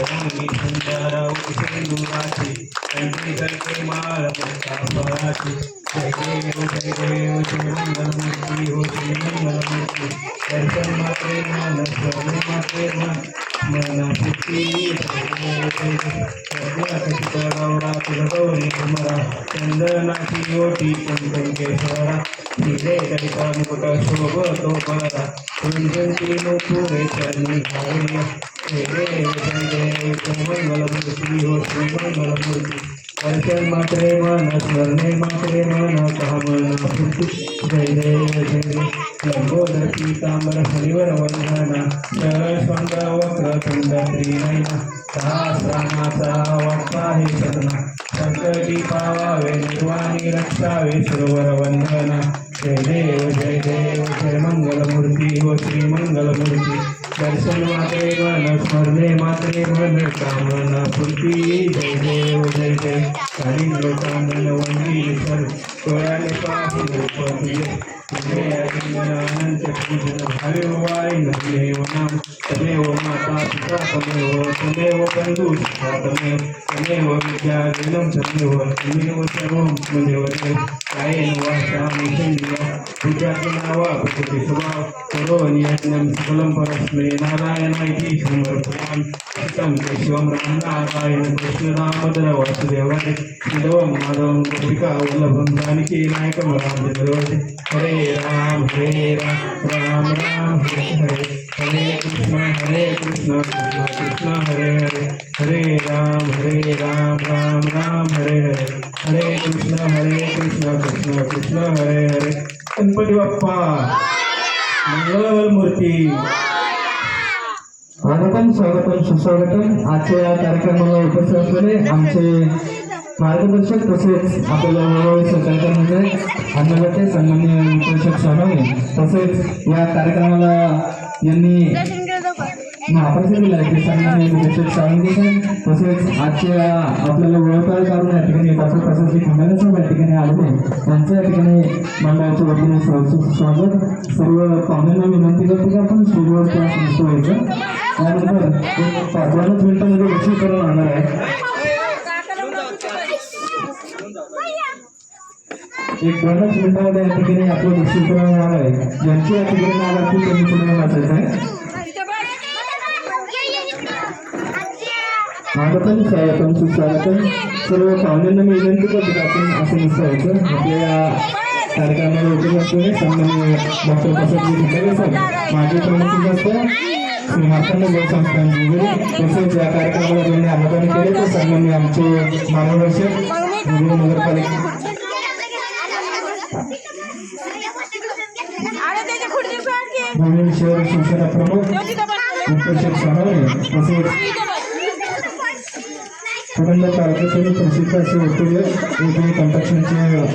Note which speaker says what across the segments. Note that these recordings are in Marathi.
Speaker 1: रंगी सुंदर सिंदुराची कंठी करते माळ फळाची जय देव जय देव जय मंगलमूर्ती हो श्री मंगलमूर्ती दर्शन मात्रे मन स्मरण मात्रे मन मन सुखी गौरा गौरी कुमरा चंदनाची ओटी कुंदन केशवरा हिरे करिता मुकुट शोभतो बरा कुंदंती नुपुरे चरणी घालिया हे देव जय हो श्री मात्रे मन स्मरणे मात्रे मन कामना फुटी जय देव जय देव लंबोदर पीतांबर हरिवर वंदना शरस्वंद वक्र तुंड त्रिनयना सहस्रामाचा वाटता हे सदना संकटी पावावे निर्वाणी रक्षावे सरोवर वंदना जय देव जय देव जय मंगलमूर्ती हो श्री मंगलमूर्ती. दर्शन माते मन स्मरणे मात्रे मन कामना पूर्ती. जय देव जय देव. हरिंद्र कामन वंदी सर डोळ्याने पाहू लोक तुझे तुझे नाम तमेव माता पिता तमेव तमेव बंधू तमेव तमेव विद्या तमेव तमेव सर्वं तमेव कायेन वाचा स्वभाव यज्ञं सकलं परस्मै नारायण इति समर्पयामि कृतं केशवं राम नारायण वासुदेवाय श्रीधवं माधवं गोपिका वल्लभं जानकी नायकं हरे राम हरे राम राम राम हरे हरे. हरे कृष्ण हरे कृष्ण कृष्ण कृष्ण हरे हरे. हरे राम हरे राम राम राम हरे हरे. हरे कृष्ण हरे कृष्ण कृष्ण कृष्ण हरे हरे. गणपती बाप्पा. मंगल मूर्ती.
Speaker 2: स्वागतम स्वागतम सुस्वागतम. आजच्या या कार्यक्रमाला उपस्थित असलेले आमचे मार्गदर्शक तसेच आपल्याला वेळोवेळी सहकार्य करणारे अन्नगते सन्मान्य विकर्षक स्वामी तसेच या कार्यक्रमाला यांनी महाप्रसाद दिला आहे सन्मान्य विकर्षक स्वामी साहेब तसेच आजच्या आपल्याला ओळखा काढून या ठिकाणी डॉक्टर प्रसाद खंडाने साहेब या ठिकाणी आलेले त्यांचं या ठिकाणी मंडळाच्या वतीने स्वागत. सर्व पाहुण्यांना विनंती करतो की आपण स्टुडिओवर त्या संस्थ व्हायचं त्यानंतर पाच मिनिटांमध्ये लसीकरण होणार आहे. एक दोनच मिनिटामध्ये या ठिकाणी आपलं लसीकरण होणार आहे. ज्यांची या ठिकाणी नाव असतील त्यांनी पुढे वाचायचं आहे? स्वागतम स्वागतम सुस्वागतम. सर्व पाहुण्यांना मी विनंती करतो की आपण असं नसायचं आपल्या या कार्यक्रमाला उपयोग असलेले सन्माननीय डॉक्टर प्रसाद खंडारे साहेब माजी प्रमुख असतं श्री मार्तंड गोसंस्थान वगैरे तसेच या कार्यक्रमाला त्यांनी आमंत्रण केले तर सन्माननीय आमचे मार्गदर्शक नगरपालिका
Speaker 3: अरे त्याच्या खुर्ची
Speaker 2: शहर शिवसेना प्रमुख तसेच तालुक्यातील प्रसिद्ध असे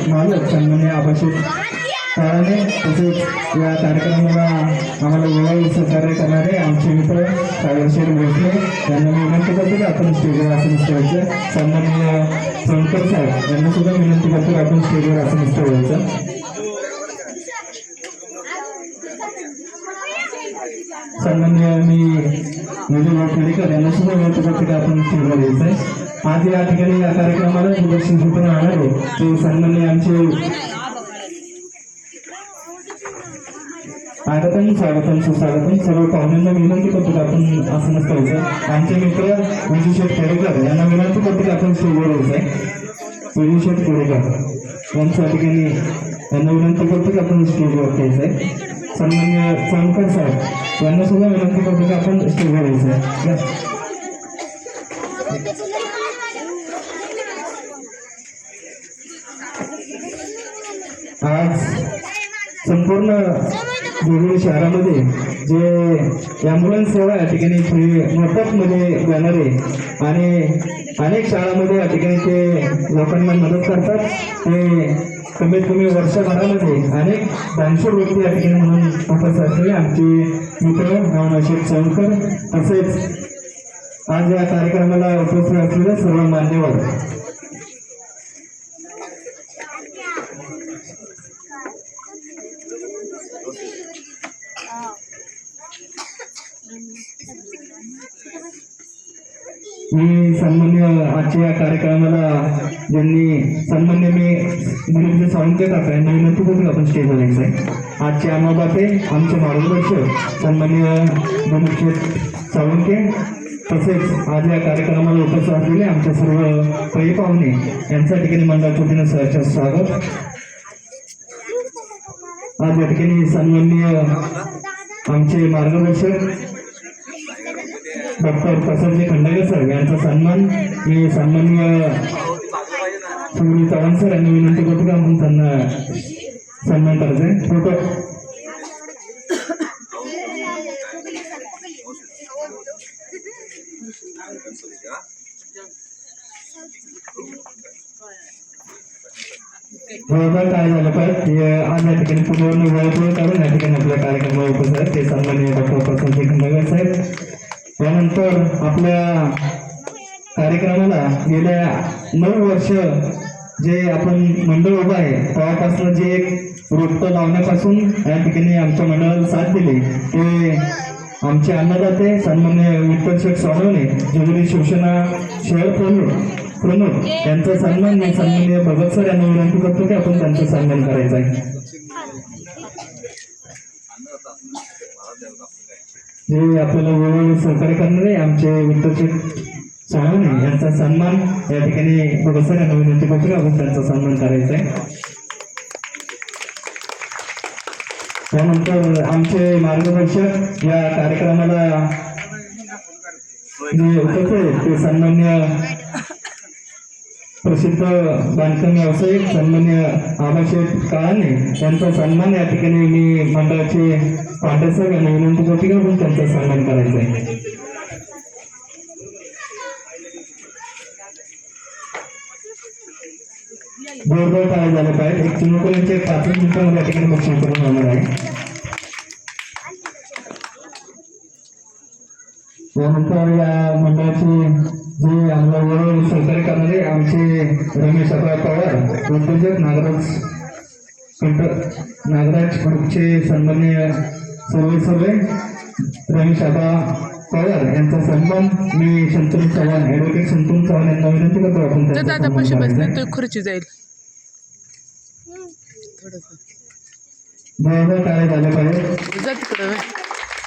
Speaker 2: मालक सन्मान्य आभाषित काळाने तसेच या कार्यक्रमाला आम्हाला वेळोवेळी सहकार्य करणारे आमचे मित्र सागरशेर भोसले यांना मी विनंती करतो की आपण स्टेजवर आसन व्हायचं सन्माननीय सोनकर साहेब यांना सुद्धा विनंती करतो की आपण स्टेजवर आसन व्हायचं सन्मान्य मी विजय खेडेकर यांना सुद्धा विनंती करतो की आपण स्टेजवर यायचं आज या ठिकाणी या कार्यक्रमाला प्रदर्शन सूचना आणार आहे. ते सन्मान्य आमचे स्वागतम स्वागतम सुस्वागतम. सर्व पाहुण्यांना विनंती करतो की आपण असं नसतं आमचे मित्र विजय शेठ खेडेकर यांना विनंती करतो की आपण स्टेजवर यायचं विजय शेठ खेडेकर यांच्या ठिकाणी यांना विनंती करतो की आपण स्टेजवर यायचं सन्मान्य चांदकर साहेब यांना सुद्धा विनंती करतो की आपण स्टेजवर यायचं आज संपूर्ण वेगवेगळ्या शहरामध्ये जे ॲम्ब्युलन्स सेवा या ठिकाणी फ्री मोफतमध्ये देणार आहे आणि अनेक शाळामध्ये या ठिकाणी ते लोकांना मदत करतात. ते कमीत कमी वर्षभरामध्ये अनेक दानशूर व्यक्ती या ठिकाणी म्हणून उपस्थित असलेले आमचे मित्र नाव अशोक चौनकर तसेच आज या कार्यक्रमाला उपस्थित असलेले सर्व मान्यवर मी सन्मान्य आजच्या या कार्यक्रमाला ज्यांनी सन्मान्य मी दिलीपजी सावंत काका यांना विनंती करून आपण स्टेजवर यायचं आहे आजचे अन्नदाते आमचे मार्गदर्शक सन्मान्य दिलीपजी सावंके तसेच आज या कार्यक्रमाला उपस्थित असलेले आमचे सर्व पै पाहुणे यांच्या ठिकाणी मंडळाच्या वतीनं सहर्ष स्वागत. आज या ठिकाणी सन्मान्य आमचे मार्गदर्शक डॉक्टर प्रसादजी खंडागरे सर यांचा सन्मान मी सन्माननीय सुनील चव्हाण सर यांनी विनंती करतो की आपण त्यांना सन्मान करायचा फोटो बरोबर काय झालं पाहिजे की आज या ठिकाणी पूर्ण वेळ काढून या ठिकाणी आपल्या कार्यक्रमाला उपस्थित आहेत ते सन्माननीय डॉक्टर प्रसादजी खंडागरे साहेब त्यानंतर आपल्या कार्यक्रमाला गेल्या नऊ वर्ष जे आपण मंडळ उभं आहे तेव्हापासून जे एक वृत्त लावण्यापासून या ठिकाणी आमच्या मंडळाला साथ दिली. ते आमचे अन्नदाते सन्मान्य विठ्ठल शेठ सोनवणे जुगरी शिवसेना शहर प्रमुख प्रमुख यांचा सन्मान मी सन्मान्य भगत सर यांना विनंती करतो की आपण त्यांचा सन्मान करायचा आहे. जे आपल्याला वेळोवेळी सहकार्य करणारे आमचे विठ्ठल शेठ यांचा सन्मान या ठिकाणी भगत सर विनंती करतो आपण त्यांचा सन्मान करायचा आहे. त्यानंतर आमचे मार्गदर्शक या कार्यक्रमाला जे होते ते सन्मान्य प्रसिद्ध बांधकाम व्यावसायिक सन्मान्य आबाशेठ काळाने त्यांचा सन्मान या ठिकाणी मी मंडळाचे पांडेसाहेब यांना विनंती करते की त्यांचा सन्मान करायचा आहे. जोरदार काय झालं पाहिजे एक चिमुकल्यांचे पाच मिनिटांमध्ये या ठिकाणी बक्षीस करून होणार आहे. त्यानंतर या मंडळाचे जे आम्हाला वेळोवेळी सहकार्य करणारे आमचे रमेश अप्पा पवार उद्योजक नागराज नागराज ग्रुपचे सन्मान्य सर्वे सर्वे रमेश अप्पा पवार यांचा सन्मान मी संतोष चव्हाण ॲडव्होकेट संतोष चव्हाण यांना विनंती करतो आपण
Speaker 3: दादा पैसे बसले. तो खुर्ची जाईल
Speaker 2: जोरदार काय झालं पाहिजे.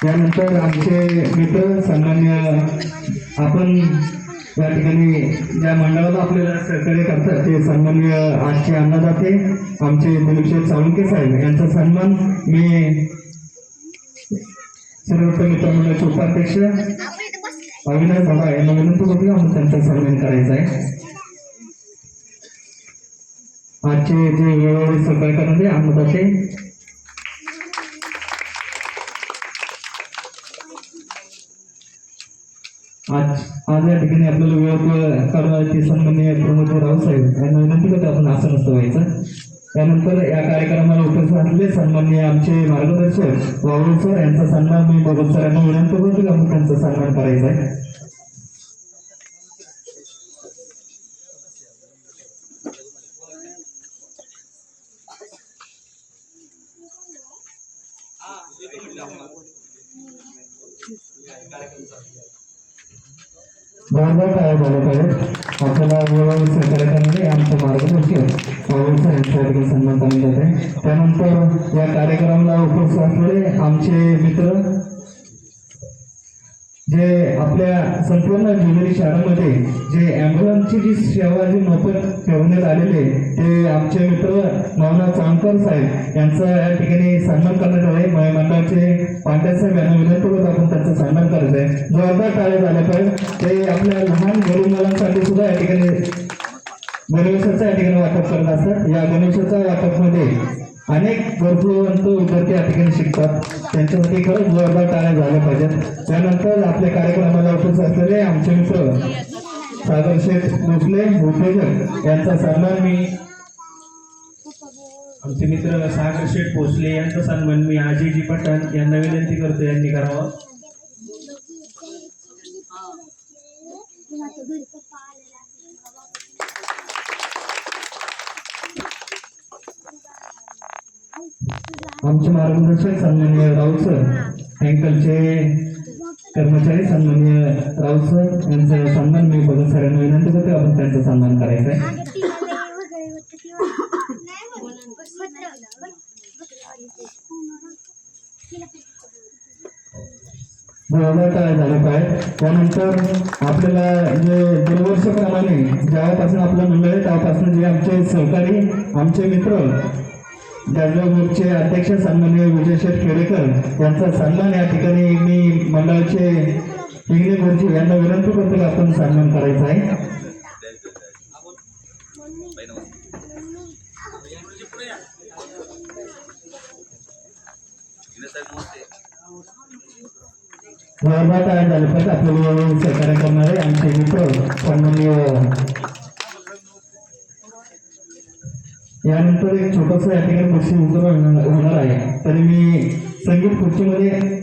Speaker 2: यानंतर आमचे मित्र सन्मान्य आपण या ठिकाणी ज्या मंडळाला आपल्याला सहकार्य करतात ते सन्मान्य आजचे अन्नदाते आमचे दिलीपशेठ साळुंके साहेब यांचा सन्मान मी सर्वोत्तम मित्रमंडळाचे उपाध्यक्ष अविनाश बाबा यांना विनंती करतो की त्यांचा सन्मान करायचा आहे. आजचे जे वेळोवेळी सहकार्य करणारे अन्नदाते आज आज या ठिकाणी आपल्याला वेळ करण्याचे सन्माननीय प्रमोद रावसाहेब यांना विनंती करतो आपण असं नसतं व्हायचं. त्यानंतर या कार्यक्रमाला उपस्थित असलेले सन्माननीय आमचे मार्गदर्शक वावळे सर यांचा सन्मान मी बघत सर यांना विनंती करतो की आपण त्यांचा सन्मान करायचा आहे. जोरदार काय झालं पाहिजे आपल्याला वेळोवेळी सहकार्य आमचं मार्गदर्शन मार्गदर्शक वावळे सन्मान करण्यात आहे त्यानंतर या कार्यक्रमाला उपस्थित असलेले आमचे मित्र जे आपल्या संपूर्ण जुनेरी शहरामध्ये जे ॲम्ब्युलन्सची जी सेवा जी मोफत ठेवण्यात आलेली आहे ते आमचे मित्र भावना चांदकर साहेब यांचा या ठिकाणी सन्मान करण्यात आला आहे म- मंडळाचे पांड्या यांना विनंती आपण त्यांचा सन्मान करत आहे. जोरदार टाळे झाले पाहिजे ते आपल्या लहान गरीब मुलांसाठी सुद्धा या ठिकाणी गणवेशाचं या ठिकाणी वाटप करत असतात. या गणवेशाच्या वाटपमध्ये अनेक गरजूवंत विद्यार्थी या ठिकाणी शिकतात. त्यांच्यासाठी खरंच जोरदार टाळ्या झाल्या पाहिजेत. त्यानंतर आपल्या कार्यक्रमाला उपस्थित असलेले आमचे मित्र सागर शेठ भोसले उद्योजक यांचा सन्मान मी
Speaker 1: आमचे मित्र सागर शेठ भोसले यांचा सन्मान मी आजीजी पठाण यांना विनंती करतो यांनी करावा.
Speaker 2: आमचे मार्गदर्शक सन्मान्य राऊत सर अँकलचे कर्मचारी सन्मान्य राऊत सर यांचा सन्मान मी बघत सरांना विनंती करतो आपण त्यांचा सन्मान करायचा आहे. काय झालं काय त्यानंतर आपल्याला जे दरवर्षप्रमाणे जेव्हापासून आपलं मंडळ आहे त्यापासून जे आमचे सहकारी आमचे मित्र ग्रुपचे अध्यक्ष सन्मान्य विजयशेठ खेडेकर यांचा सन्मान या ठिकाणी मी मंडळाचे इंग्लिश गुरुजी यांना विनंती करतो की आपण सन्मान करायचा आहे. बरोबर आपल्याला सहकार्य करणारे आमचे मित्र सन्मान्य यानंतर एक छोटस या ठिकाणी खुर्ची होणार आहे. तरी मी संगीत खुर्चीमध्ये